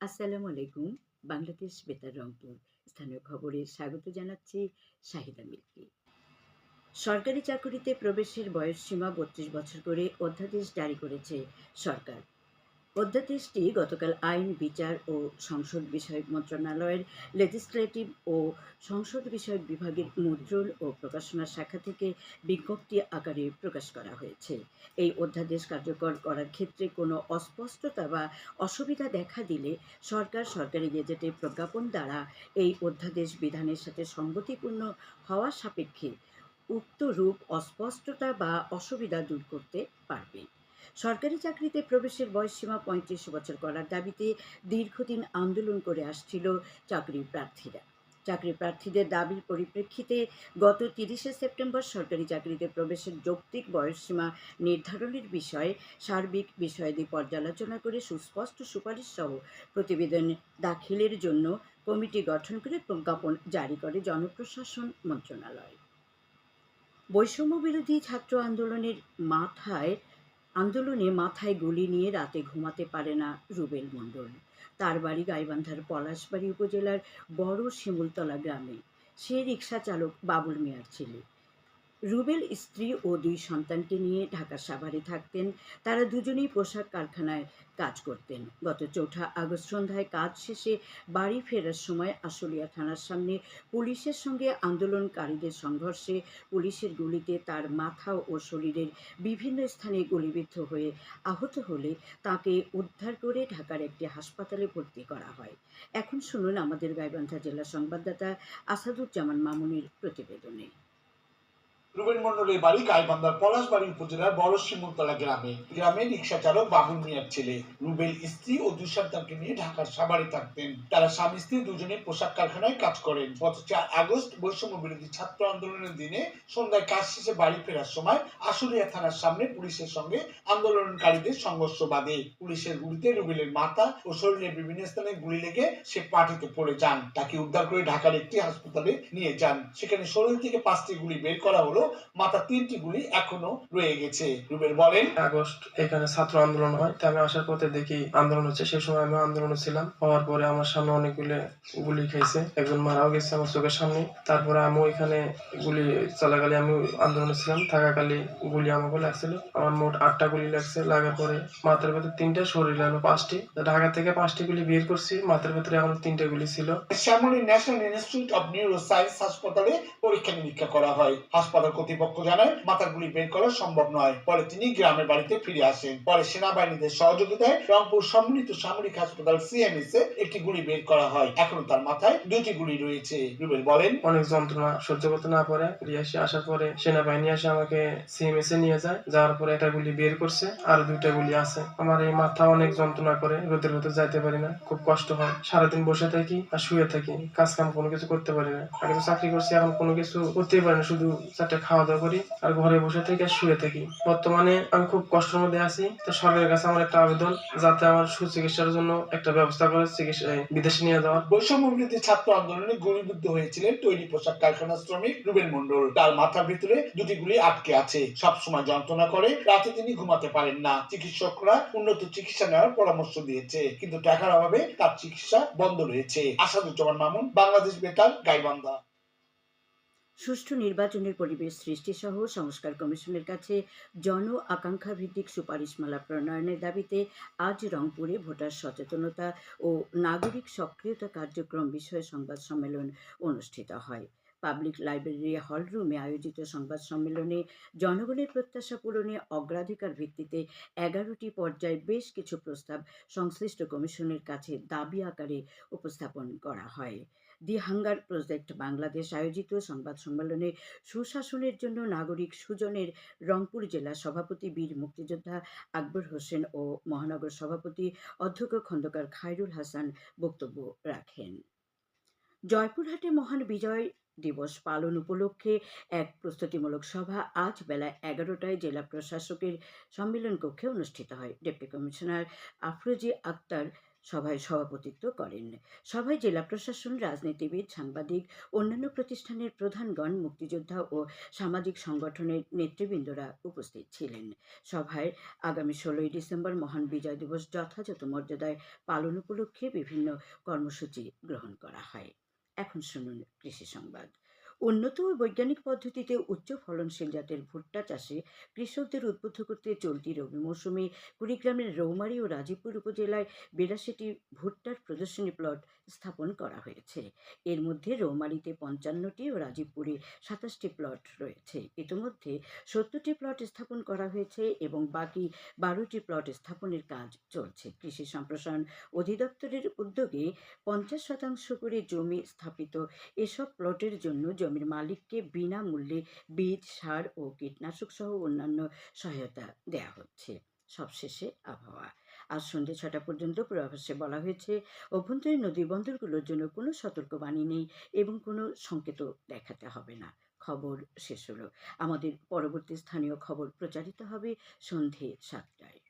আসসালামু আলাইকুম। বাংলাদেশ বেতার রংপুর। স্থানীয় খবরে স্বাগত জানাচ্ছি শাহিদা মিল্কি। সরকারি চাকরিতে প্রবেশের বয়স সীমা বত্রিশ বছর করে অধ্যাদেশ জারি করেছে সরকার। অধ্যাদেশটি গতকাল আইন, বিচার ও সংসদ বিষয়ক মন্ত্রণালয়ের লেজিসলেটিভ ও সংসদ বিষয়ক বিভাগের মুদ্রণ ও প্রকাশনা শাখা থেকে বিজ্ঞপ্তি আকারে প্রকাশ করা হয়েছে। এই অধ্যাদেশ কার্যকর করার ক্ষেত্রে কোনো অস্পষ্টতা বা অসুবিধা দেখা দিলে সরকার সরকারি গেজেটে প্রজ্ঞাপন দ্বারা এই অধ্যাদেশ বিধানের সাথে সঙ্গতিপূর্ণ হওয়া সাপেক্ষে উক্ত রূপ অস্পষ্টতা বা অসুবিধা দূর করতে পারবে। সরকারি চাকরিতে প্রবেশের বয়সসীমা পঁয়ত্রিশ বছর করার দাবিতে দীর্ঘদিন আন্দোলন করে আসছিল চাকরি প্রার্থীরা। চাকরি প্রার্থীদের দাবির পরিপ্রেক্ষিতে গত তিরিশে সেপ্টেম্বর সরকারি চাকরিতে প্রবেশের যৌক্তিক বয়সসীমা নির্ধারণের বিষয়ে সার্বিক বিষয়াদি পর্যালোচনা করে সুস্পষ্ট সুপারিশ সহ প্রতিবেদন দাখিলের জন্য কমিটি গঠন করে প্রজ্ঞাপন জারি করে জনপ্রশাসন মন্ত্রণালয়। বৈষম্য বিরোধী ছাত্র আন্দোলনের মাথায় আন্দোলনে মাথায় গুলি নিয়ে রাতে ঘুমাতে পারে না রুবেল মণ্ডল। তার বাড়ি গাইবান্ধার পলাশবাড়ি উপজেলার বড় শিমুলতলা গ্রামে। সে রিক্সা চালক বাবুল মিয়ার ছেলে। রুবেল স্ত্রী ও দুই সন্তানকে নিয়ে ঢাকা সাভারে থাকতেন। তারা দুজনেই পোশাক কারখানায় কাজ করতেন। গত চৌঠা আগস্ট সন্ধ্যায় কাজ শেষে বাড়ি ফেরার সময় আশুলিয়া থানার সামনে পুলিশের সঙ্গে আন্দোলনকারীদের সংঘর্ষে পুলিশের গুলিতে তার মাথা ও শরীরের বিভিন্ন স্থানে গুলিবিদ্ধ হয়ে আহত হলে তাকে উদ্ধার করে ঢাকার একটি হাসপাতালে ভর্তি করা হয়। এখন শুনুন আমাদের গাইবান্ধা জেলা সংবাদদাতা আসাদুজ্জামান মামুনের প্রতিবেদনে। রুবেল মন্ডলের বাড়ি গাইবান্ধার পলাশবাড়ি উপজেলার বড় শিমুলতলা গ্রামে। গ্রামে রিক্সা চালক বাবুল মিয়ার ছেলে রুবেল স্ত্রী ও দুই সন্তানকে নিয়ে ঢাকার সাভারে থাকতেন। তারা স্বামী স্ত্রী দুজনে পোশাক কারখানায় কাজ করেন। গত চার আগস্ট বৈষম্য বিরোধী ছাত্র আন্দোলনের দিনে সন্ধ্যায় কাজ শেষে বাড়ি ফেরার সময় আশুলিয়া থানার সামনে পুলিশের সঙ্গে আন্দোলনকারীদের সংঘর্ষ বাঁধে। পুলিশের গুলিতে রুবেলের মাথা ও শরীরের বিভিন্ন স্থানে গুলি লেগে সে পাটিতে পড়ে যান। তাকে উদ্ধার করে ঢাকার একটি হাসপাতালে নিয়ে যান। সেখানে শরীর থেকে পাঁচটি গুলি বের করা হলো মাথা তিনটি গুলি এখনও রয়ে গেছে। রুবেল বলেন। আগস্ট এখানে ছাত্র আন্দোলন হয়। তা আমি আসার পথে দেখি আন্দোলন হচ্ছে। সেই সময় আমি আন্দোলনে ছিলাম। হওয়ার পরে আমার সামনে অনেকগুলো গুলি খাইছে একজন মারাও গেছে আমার চোখের সামনে। তারপরে আমি ওইখানে গুলি চলাকালে আমি আন্দোলনে ছিলাম। থাকাকালে গুলি আমাকে লাগছিল। আমার মোট আটটা গুলি লাগছে। লাগার পরে মাথার ভেতর তিনটা শরীর লাগল পাঁচটি। ঢাকা থেকে পাঁচটি গুলি বের করছি। মাথার ভেতরে এখন তিনটা গুলি ছিল। Shyamoli national institute of neuro science হাসপাতালে পরীক্ষা নিরীক্ষা করা হয়। হাসপাতাল কর্তৃপক্ষ জানায় মাথার গুলি বের করা সম্ভব নয়। পরে তিনি গ্রামের বাড়িতে ফিরে আসেন। পরে সেনাবাহিনীদের সহযোগিতায় রংপুর সম্মিলিত সামরিক হাসপাতাল সিএমএস এ একটি গুলি বের করা হয়। এখনও তার মাথায় দুটি গুলি রয়েছে। রুবেল বলেন, অনেক যন্ত্রণা সহ্য করতে না পারে। ফিরে আসে আসার পরে সেনাবাহিনী এসে আমাকে সিএমএস এ নিয়ে যায়। যাওয়ার পরে একটা গুলি বের করছে, আর দুইটা গুলি আছে। আমার এই মাথা অনেক যন্ত্রণা করে রোদের ভেতর যাইতে পারি না। খুব কষ্ট হয়। সারাদিন বসে থাকি আর শুয়ে থাকি। কাজ কাম কোনো কিছু করতে পারি না। আগে তো চাকরি করছি, এখন কোনো কিছু করতেই পারি না। শুধু চারটে খাওয়া দাওয়া করি আর ঘরে বসে থেকে শুয়ে থাকি। বর্তমানে আমি খুব কষ্টের মধ্যে আছি। তো সরকারের কাছে আমার একটা আবেদন, যাতে আমার সুচিকিৎসার জন্য একটা ব্যবস্থা করে চিকিৎসা বিদেশে নিয়ে যাওয়ার। বৈষম্য বিরোধী ছাত্র আন্দোলনে গুলিবিদ্ধ হয়েছিলেন তৈরি পোশাক কারখানা শ্রমিক রুবেল মন্ডল তার মাথার ভিতরে দুটি গুলি আটকে আছে। সবসময় যন্ত্রণা করে, রাতে তিনি ঘুমাতে পারেন না। চিকিৎসকরা উন্নত চিকিৎসা নেওয়ার পরামর্শ দিয়েছে, কিন্তু টাকার অভাবে তার চিকিৎসা বন্ধ রয়েছে। আসাদুজ্জামান মামুন, বাংলাদেশ বেতার, গাইবান্ধা। সুষ্ঠু নির্বাচনের পরিবেশ সৃষ্টিসহ সংস্কার কমিশনের কাছে জন আকাঙ্ক্ষা ভিত্তিক সুপারিশমালা প্রণয়নের দাবিতে আজ রংপুরে ভোটার সচেতনতা ও নাগরিক সক্রিয়তা কার্যক্রম বিষয়ে সংবাদ সম্মেলন অনুষ্ঠিত হয়। পাবলিক লাইব্রেরি হল রুমে আয়োজিত সংবাদ সম্মেলনে জনগণের প্রত্যাশা পূরণে অগ্রাধিকার ভিত্তিতে এগারোটি পর্যায়ে বেশ কিছু প্রস্তাব সংশ্লিষ্ট কমিশনের কাছে দাবি আকারে উপস্থাপন করা হয়। দি হাঙ্গার প্রজেক্ট বাংলাদেশ আয়োজিত সংবাদ সম্মেলনে সুশাসনের জন্য নাগরিক সুজনের রংপুর জেলা সভাপতি বীর মুক্তিযোদ্ধা আকবর হোসেন ও মহানগর সভাপতি অধ্যক্ষ খন্দকার খায়রুল হাসান বক্তব্য রাখেন। জয়পুরহাটে মহান বিজয় দিবস পালন উপলক্ষে এক প্রস্তুতিমূলক সভা আজ বেলা এগারোটায় জেলা প্রশাসকের সম্মেলন কক্ষে অনুষ্ঠিত হয়। ডেপুটি কমিশনার আফরোজি আক্তার সভায় সভাপতিত্ব করেন। সভায় জেলা প্রশাসন, রাজনীতিবিদ, সাংবাদিক, অন্যান্য প্রতিষ্ঠানের প্রধানগণ, মুক্তিযোদ্ধা ও সামাজিক সংগঠনের নেতৃবৃন্দরা উপস্থিত ছিলেন। সভায় আগামী ষোলোই ডিসেম্বর মহান বিজয় দিবস যথাযথ মর্যাদায় পালন উপলক্ষে বিভিন্ন কর্মসূচি গ্রহণ করা হয়। এখন শুনুন কৃষি সংবাদ। উন্নত বৈজ্ঞানিক পদ্ধতিতে উচ্চ ফলনশীল জাতের ভুট্টা চাষে কৃষকদের উদ্বুদ্ধ করতে চলতি রবি মৌসুমে কুড়িগ্রামের রৌমারী ও রাজীবপুর উপজেলায় বিরাশিটি ভুট্টার প্রদর্শনী প্লট স্থাপন করা হয়েছে। এর মধ্যে রৌমারীতে পঞ্চান্নটি ও রাজীবপুরে সাতাশটি প্লট রয়েছে। ইতিমধ্যে সত্তরটি প্লট স্থাপন করা হয়েছে এবং বাকি বারোটি প্লট স্থাপনের কাজ চলছে। কৃষি সম্প্রসারণ অধিদপ্তরের উদ্যোগে পঞ্চাশ শতাংশ করে জমি স্থাপিত এসব প্লটের জন্য জমির মালিককে বিনামূল্যে বীজ, সার ও কীটনাশক সহ অন্যান্য সহায়তা দেওয়া হচ্ছে। সবশেষে আবহাওয়া। আজ সন্ধ্যে ছটা পর্যন্ত পূর্বাভাসে বলা হয়েছে, অভ্যন্তরীণ নদী বন্দরগুলোর জন্য কোনো সতর্কবাণী নেই এবং কোনো সংকেতও দেখাতে হবে না। খবর শেষ হলো। আমাদের পরবর্তী স্থানীয় খবর প্রচারিত হবে সন্ধে সাতটায়।